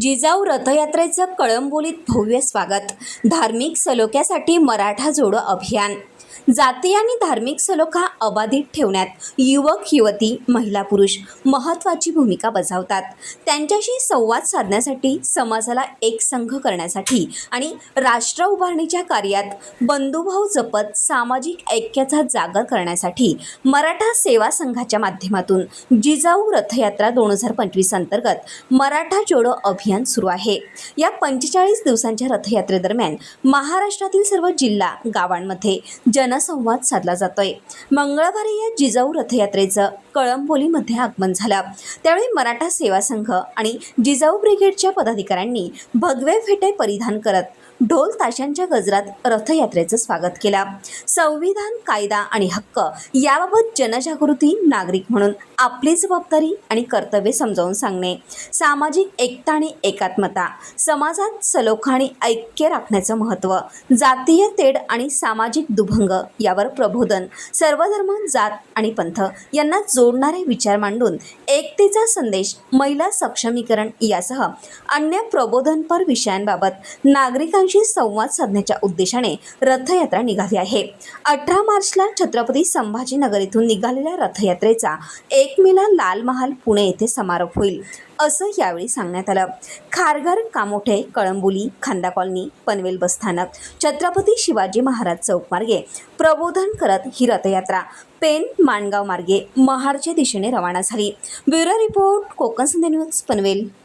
जिजाऊ रथयात्रेचं कळंबोलीत भव्य स्वागत. धार्मिक सलोख्यासाठी मराठा जोडो अभियान. जाती आणि धार्मिक सलोखा अबाधित ठेवण्यात युवक युवती महिला पुरुष महत्त्वाची भूमिका बजावतात. त्यांच्याशी संवाद साधण्यासाठी समाजाला एक संघ करण्यासाठी आणि राष्ट्र उभारणीच्या कार्यात बंधुभाव जपत सामाजिक ऐक्याचा जागर करण्यासाठी मराठा सेवा संघाच्या माध्यमातून जिजाऊ रथयात्रा दोन हजार पंचवीस अंतर्गत मराठा जोडो अभियान सुरू आहे. या पंचेचाळीस दिवसांच्या रथयात्रेदरम्यान महाराष्ट्रातील सर्व जिल्हा गावांमध्ये जन जनसंवाद साधला जातोय. मंगळवारी या जिजाऊ रथयात्रेचं कळंबोलीमध्ये आगमन झालं. त्यावेळी मराठा सेवा संघ आणि जिजाऊ ब्रिगेडच्या पदाधिकाऱ्यांनी भगवे फेटे परिधान करत ढोल ताशांच्या गजरात रथयात्रेचं स्वागत केलं. संविधान कायदा आणि हक्क याबाबत जनजागृती नागरिक म्हणून आपली जबाबदारी आणि कर्तव्य समजावून सांगणे. सामाजिक एकता आणि एकात्मता. समाजात सलोखा आणि ऐक्य राखण्याचं महत्त्व. जातीय तेढ आणि सामाजिक दुभंग यावर प्रबोधन. सर्व धर्म जात आणि पंथ यांना जोडणारे विचार मांडून एकतेचा संदेश महिला सक्षमीकरण यासह अन्य प्रबोधनपर विषयांबाबत नागरिकांशी संवाद साधण्याच्या उद्देशाने रथयात्रा निघाली आहे. अठरा मार्चला छत्रपती संभाजीनगर येथून निघालेल्या रथयात्रेचा एक मेला लाल महाल पुणे येथे समारोप होईल असं यावेळी सांगण्यात आलं. खारघर कामोठे कळंबोली खांदा कॉलनी पनवेल बसस्थानक छत्रपती शिवाजी महाराज चौक मार्गे प्रबोधन करत ही रथयात्रा पेन माणगाव मार्गे महाडच्या दिशेने रवाना झाली. Bureau report Konkan news Panvel.